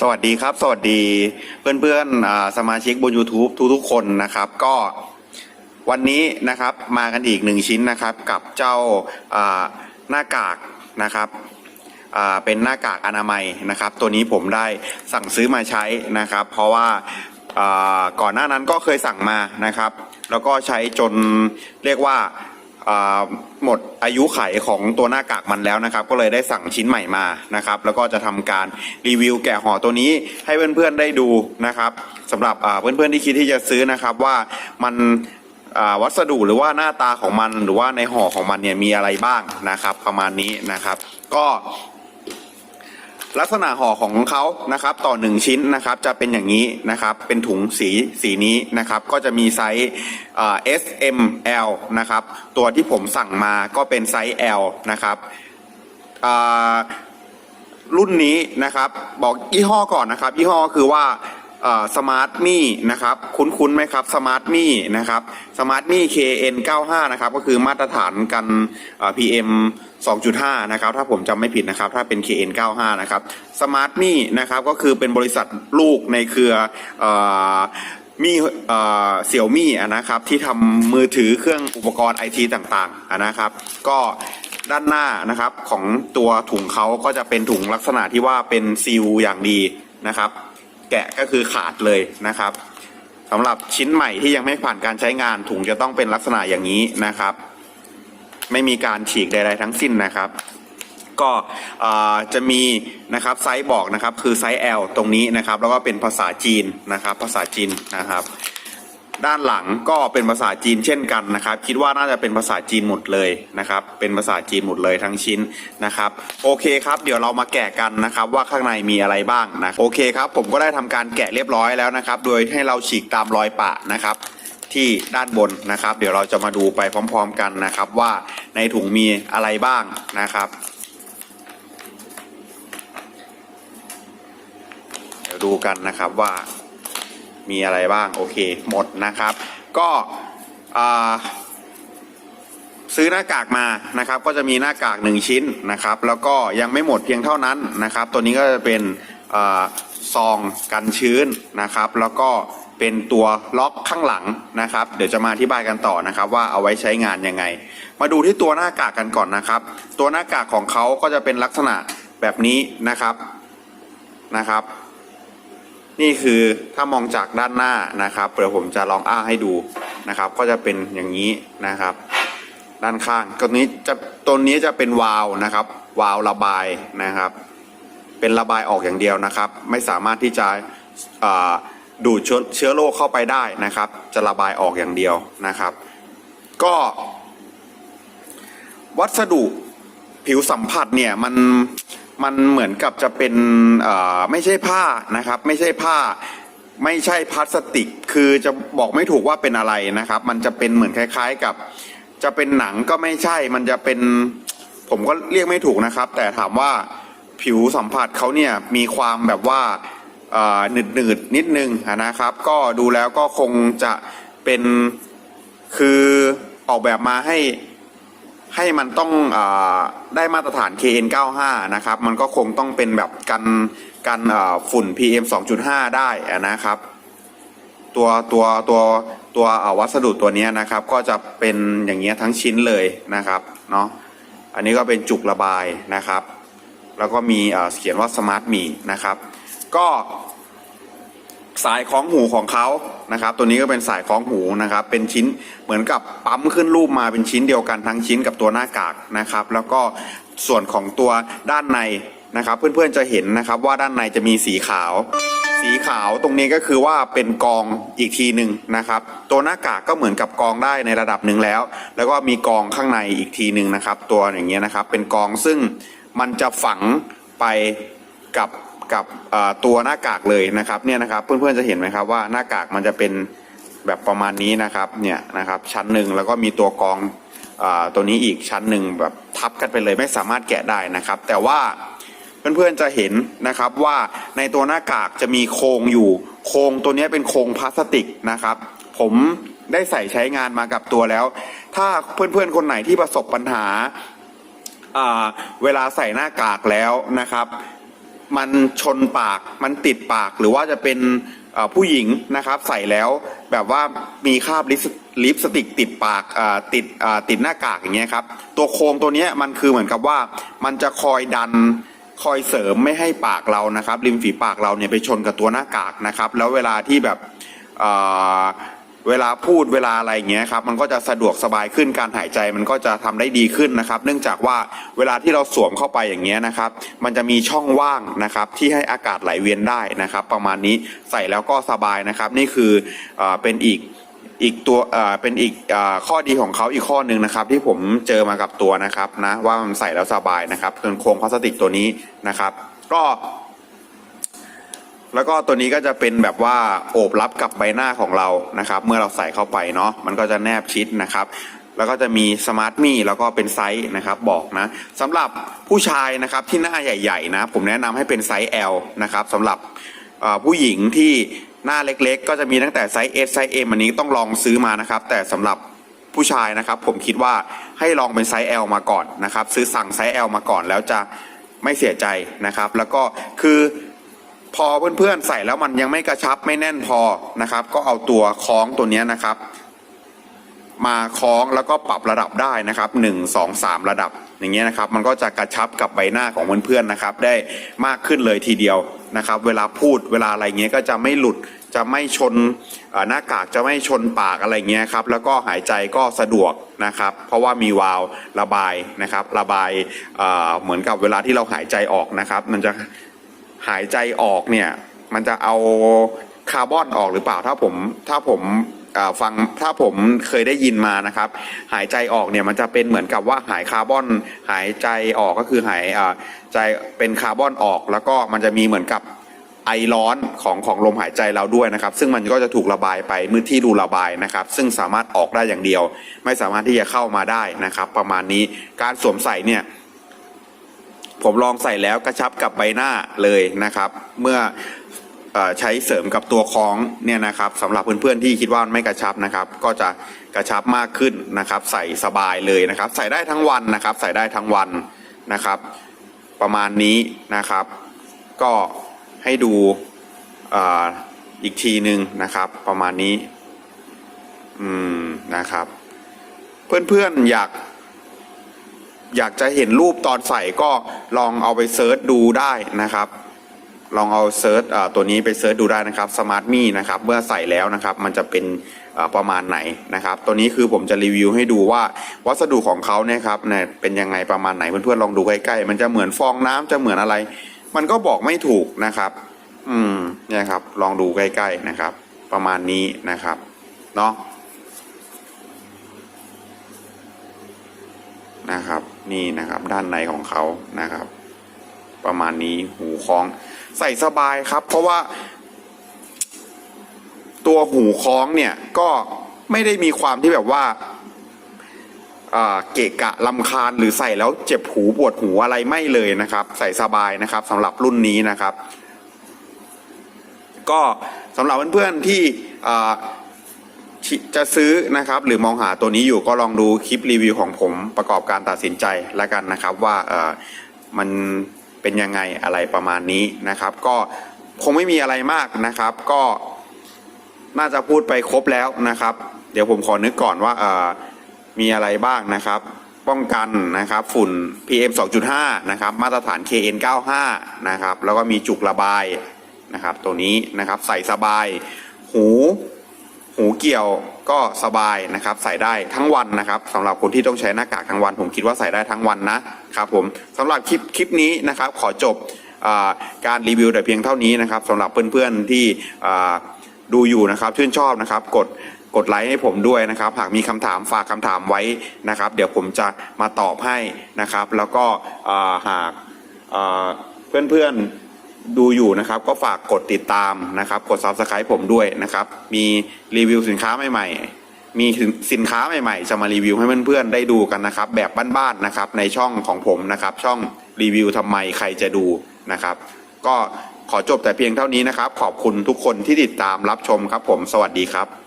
สวัสดีครับ สวัสดีเพื่อนๆอ่าสมาชิกบน YouTube ทุกๆคนนะครับ ก็วันนี้นะครับมากันอีกหนึ่งชิ้นนะครับ กับเจ้าหน้ากากนะครับเป็นหน้ากากอนามัยนะครับ ตัวนี้ผมได้สั่งซื้อมาใช้นะครับ เพราะว่าก่อนหน้านั้นก็เคยสั่งมานะครับ แล้วก็ใช้จนเรียกว่า หมดอายุไขของตัวหน้ากากมันแล้วนะครับ ก็เลยได้สั่งชิ้นใหม่มานะครับ แล้วก็จะทำการรีวิวแกะห่อตัวนี้ให้เพื่อนๆได้ดูนะครับสำหรับเพื่อนๆที่คิดที่จะซื้อนะครับว่ามันวัสดุหรือว่าหน้าตาของมันหรือว่าในห่อของมันเนี่ยมีอะไรบ้างนะครับ ประมาณนี้นะครับ ก็ ลักษณะห่อของเขานะครับต่อหนึ่งชิ้นนะครับจะเป็นอย่างนี้นะครับเป็นถุงสีสีนี้นะครับก็จะมีไซส์อ่า S M L นะครับตัวที่ผมสั่งมาก็เป็นไซส์ L นะครับรุ่นนี้นะครับบอกยี่ห้อก่อนนะครับยี่ห้อก็คือว่า สมาร์ทมี่นะครับคุ้นๆไหมครับสมาร์ทมี่นะครับสมาร์ทมี่ KN95 นะครับก็คือมาตรฐานกัน PM 2.5 นะครับ ถ้าผมจำไม่ผิดนะครับ ถ้าเป็น KN95 นะครับสมาร์ทมี่นะครับก็คือเป็นบริษัทลูกในเครือมีเสี่ยวมี่นะครับที่ทำมือถือเครื่องอุปกรณ์ไอทีต่างๆนะครับ ก็ด้านหน้านะครับของตัวถุงเขาก็จะเป็นถุงลักษณะที่ว่าเป็นซีลอย่างดีนะครับ แกะก็คือขาดเลยนะครับสำหรับชิ้นใหม่ที่ยังไม่ผ่านการใช้งานถุงจะต้องเป็นลักษณะอย่างนี้นะครับ ไม่มีการฉีกใดๆทั้งสิ้นนะครับ ก็จะมีนะครับไซส์บอกนะครับคือไซส์ L ตรงนี้นะครับ แล้วก็เป็นภาษาจีนนะครับ ภาษาจีนนะครับ ด้านหลังก็เป็นภาษาจีนเช่นกันนะครับ คิดว่าน่าจะเป็นภาษาจีนหมดเลยนะครับ เป็นภาษาจีนหมดเลยทั้งชิ้นนะครับ โอเคครับ เดี๋ยวเรามาแกะกันนะครับ ว่าข้างในมีอะไรบ้างนะโอเคครับ ผมก็ได้ทำการแกะเรียบร้อยแล้วนะครับ โดยให้เราฉีกตามรอยปะนะครับ ที่ด้านบนนะครับ เดี๋ยวเราจะมาดูไปพร้อม ๆ กันนะครับ ว่าในถุงมีอะไรบ้างนะครับเดี๋ยวดูกันนะครับว่า มีอะไรบ้าง โอเค หมดนะครับ ก็ซื้อหน้ากากมานะครับ ก็จะมีหน้ากากหนึ่งชิ้นนะครับ แล้วก็ยังไม่หมดเพียงเท่านั้นนะครับ ตัวนี้ก็จะเป็นอซองกันชื้นนะครับ แล้วก็เป็นตัวล็อกข้างหลังนะครับ เดี๋ยวจะมาอธิบายกันต่อนะครับ ว่าเอาไว้ใช้งานยังไง มาดูที่ตัวหน้ากากกันก่อนนะครับ ตัวหน้ากากของเขาก็จะเป็นลักษณะแบบนี้นะครับนะครับ นี่คือถ้ามองจากด้านหน้านะครับเดี๋ยวผมจะลองอ้าให้ดูนะครับ ก็จะเป็นอย่างนี้นะครับ ด้านข้างตัวนี้จะตัวนี้จะเป็นวาล์วนะครับ วาล์วระบายนะครับ เป็นระบายออกอย่างเดียวนะครับ ไม่สามารถที่จะดูดเชื้อโรคเข้าไปได้นะครับ จะระบายออกอย่างเดียวนะครับ ก็ วัสดุผิวสัมผัสเนี่ยมัน มันเหมือนกับจะเป็นไม่ใช่ผ้านะครับ ไม่ใช่ผ้า ไม่ใช่พลาสติก คือจะบอกไม่ถูกว่าเป็นอะไรนะครับ มันจะเป็นเหมือนคล้าย ๆ กับ จะเป็นหนังก็ไม่ใช่ มันจะเป็นผมก็เรียกไม่ถูกนะครับ แต่ถามว่าผิวสัมผัสเขาเนี่ยมีความแบบว่าหนืดหนืดๆนิดนึงนะครับ ก็ดูแล้วก็คงจะเป็นคือออกแบบมาให้ ให้มันต้องอได้มาตรฐาน KN95 นะครับ มันก็คงต้องเป็นแบบกันกันฝุ่น PM 2.5 ได้นะครับ ตัวตัวตัวตัววัสดุตัวนี้นะครับ ก็จะเป็นอย่างเงี้ยทั้งชิ้นเลยนะครับเนาะอันนี้ก็เป็นจุกระบายนะครับ แล้วก็มีเขียนว่าสมาร์ทมีนะครับ ก็ สายคล้องหูของเขานะครับ ตัวนี้ก็เป็นสายคล้องหูนะครับ เป็นชิ้นเหมือนกับปั๊มขึ้นรูปมาเป็นชิ้นเดียวกันทั้งชิ้นกับตัวหน้ากากนะครับ แล้วก็ส่วนของตัวด้านในนะครับ เพื่อนๆจะเห็นนะครับว่าด้านในจะมีสีขาว สีขาวตรงนี้ก็คือว่าเป็นกองอีกทีหนึ่งนะครับ ตัวหน้ากากก็เหมือนกับกองได้ในระดับหนึ่งแล้ว แล้วก็มีกองข้างในอีกทีหนึ่งนะครับ ตัวอย่างเงี้ยนะครับ เป็นกองซึ่งมันจะฝังไปกับ กับตัวหน้ากากเลยนะครับเนี่ยนะครับเพื่อนๆจะเห็นไหมครับว่าหน้ากากมันจะเป็นแบบประมาณนี้นะครับเนี่ยนะครับชั้นหนึ่งแล้วก็มีตัวกองอตัวนี้อีกชั้นหนึ่งแบบทับกันไปเลยไม่สามารถแกะได้นะครับ แต่ว่าเพื่อนๆจะเห็นนะครับว่าในตัวหน้ากากจะมีโครงอยู่โครงตัวนี้เป็นโครงพลาสติกนะครับ ผมได้ใส่ใช้งานมากับตัวแล้ว ถ้าเพื่อนๆคนไหนที่ประสบปัญหาเวลาใส่หน้ากากแล้วนะครับ มันชนปากมันติดปากหรือว่าจะเป็นผู้หญิงนะครับ ใส่แล้วแบบว่ามีคราบลิปสลิปสติกติดปากติดติดหน้ากากอย่างเงี้ยครับ ตัวโครงตัวนี้มันคือเหมือนกับว่ามันจะคอยดันคอยเสริมไม่ให้ปากเรานะครับ ริมฝีปากเราเนี่ยไปชนกับตัวหน้ากากนะครับ แล้วเวลาที่แบบ เวลาพูดเวลาอะไรอย่างเงี้ยครับมันก็จะสะดวกสบายขึ้นการหายใจมันก็จะทำได้ดีขึ้นนะครับ เนื่องจากว่าเวลาที่เราสวมเข้าไปอย่างเงี้ยนะครับ มันจะมีช่องว่างนะครับ ที่ให้อากาศไหลเวียนได้นะครับ ประมาณนี้ใส่แล้วก็สบายนะครับ นี่คือเอเป็นอีกอีกตัวเป็นอีกอข้อดีของเขาอีกข้อหนึ่งนะครับ ที่ผมเจอมากับตัวนะครับนะว่ามันใส่แล้วสบายนะครับส่วนโครงพลาสติกตัวนี้นะครับ ก็ แล้วก็ตัวนี้ก็จะเป็นแบบว่าโอบรับกับใบหน้าของเรานะครับ เมื่อเราใส่เข้าไปเนาะมันก็จะแนบชิดนะครับ แล้วก็จะมีสมาร์ทมี่แล้วก็เป็นไซส์นะครับบอกนะสำหรับผู้ชายนะครับที่หน้าใหญ่ ๆ นะ ผมแนะนำให้เป็นไซส์ L นะครับสำหรับผู้หญิงที่หน้าเล็กๆ ก็จะมีตั้งแต่ไซส์ S ไซส์ M อันนี้ต้องลองซื้อมานะครับ แต่สำหรับผู้ชายนะครับ ผมคิดว่าให้ลองเป็นไซส์ L มาก่อนนะครับ ซื้อสั่งไซส์ L มาก่อนแล้วจะไม่เสียใจนะครับ แล้วก็คือ พอเพื่อนๆใส่แล้วมันยังไม่กระชับไม่แน่นพอนะครับ ก็เอาตัวคล้องตัวนี้นะครับ มาคล้องแล้วก็ปรับระดับได้นะครับหนึ่งสองสามระดับ อย่างเงี้ยนะครับ มันก็จะกระชับกับใบหน้าของเพื่อนๆนะครับ ได้มากขึ้นเลยทีเดียวนะครับ เวลาพูดเวลาอะไรเงี้ยก็จะไม่หลุดจะไม่ชนหน้ากากจะไม่ชนปากอะไรเงี้ยครับ แล้วก็หายใจก็สะดวกนะครับ เพราะว่ามีวาล์วระบายนะครับ ระบายเหมือนกับเวลาที่เราหายใจออกนะครับ มันจะ หายใจออกเนี่ย มันจะเอาคาร์บอนออกหรือเปล่าถ้าผมถ้าผมฟังถ้าผมเคยได้ยินมานะครับ หายใจออกเนี่ยมันจะเป็นเหมือนกับว่าหายคาร์บอน หายใจออกก็คือหายใจเป็นคาร์บอนออก แล้วก็มันจะมีเหมือนกับไอร้อนของของลมหายใจเราด้วยนะครับ ซึ่งมันก็จะถูกระบายไปมือที่รูระบายนะครับ ซึ่งสามารถออกได้อย่างเดียว ไม่สามารถที่จะเข้ามาได้นะครับ ประมาณนี้การสวมใส่เนี่ย ผมลองใส่แล้วกระชับกับใบหน้าเลยนะครับ เมื่ออใช้เสริมกับตัวคล้องเนี่ยนะครับสำหรับเพื่อนๆที่คิดว่าไม่กระชับนะครับ ก็จะกระชับมากขึ้นนะครับ ใส่สบายเลยนะครับ ใส่ได้ทั้งวันนะครับ ใส่ได้ทั้งวันนะครับ ประมาณนี้นะครับ ก็ให้ดูออีกทีหนึ่งนะครับ ประมาณนี้ อืมนะครับ เพื่อนๆอยาก อยากจะเห็นรูปตอนใส่ก็ลองเอาไปเซิร์ชดูได้นะครับ ลองเอาเซิร์ชตัวนี้ไปเซิร์ชดูได้นะครับสมาร์ทมี่นะครับเมื่อใส่แล้วนะครับ มันจะเป็นประมาณไหนนะครับ ตัวนี้คือผมจะรีวิวให้ดูว่าวัสดุของเขาเนี่ยครับเนี่ยเป็นยังไงประมาณไหนเพื่อนๆลองดูใกล้ๆมันจะเหมือนฟองน้ำจะเหมือนอะไร มันก็บอกไม่ถูกนะครับ อืมเนี่ยครับ ลองดูใกล้ๆนะครับ ประมาณนี้นะครับเนาะนะครับ นี่นะครับด้านในของเขานะครับ ประมาณนี้หูคล้อง ใส่สบายครับ เพราะว่า ตัวหูคล้องเนี่ยก็ไม่ได้มีความที่แบบว่าเกะกะลำคาญหรือใส่แล้วเจ็บหูปวดหูอะไรไม่เลยนะครับ ใส่สบายนะครับสำหรับรุ่นนี้นะครับ ก็สำหรับเพื่อนๆที่ จะซื้อนะครับหรือมองหาตัวนี้อยู่ก็ลองดูคลิปรีวิวของผมประกอบการตัดสินใจแล้วกันนะครับว่าเออมันเป็นยังไงอะไรประมาณนี้นะครับ ก็คงไม่มีอะไรมากนะครับ ก็น่าจะพูดไปครบแล้วนะครับ เดี๋ยวผมขอนึกก่อนว่าเออมีอะไรบ้างนะครับป้องกันนะครับฝุ่น PM 2.5 นะครับ มาตรฐาน KN 95 นะครับ แล้วก็มีจุกระบายนะครับ ตัวนี้นะครับ ใส่สบาย หู หูเกี่ยวก็สบายนะครับ ใส่ได้ทั้งวันนะครับสำหรับคนที่ต้องใช้หน้ากากทั้งวัน ผมคิดว่าใส่ได้ทั้งวันนะครับผมสำหรับคลิปคลิปนี้นะครับ ขอจบอการรีวิวแต่เพียงเท่านี้นะครับสำหรับเพื่อนๆที่ดูอยู่นะครับชื่นชอบนะครับกดกดไลค์ให้ผมด้วยนะครับ หากมีคำถามฝากคำถามไว้นะครับ เดี๋ยวผมจะมาตอบให้นะครับ แล้วก็หากเพื่อนๆ ดูอยู่นะครับ ก็ฝากกดติดตามนะครับ กด subscribe ผมด้วยนะครับ มีรีวิวสินค้าใหม่ ๆ มีสินค้าใหม่ๆ จะมารีวิวให้เพื่อนๆได้ดูกันนะครับ แบบบ้านๆนะครับ ในช่องของผมนะครับ ช่องรีวิวทำไมใครจะดูนะครับ ก็ขอจบแต่เพียงเท่านี้นะครับ ขอบคุณทุกคนที่ติดตามรับชมครับผม สวัสดีครับ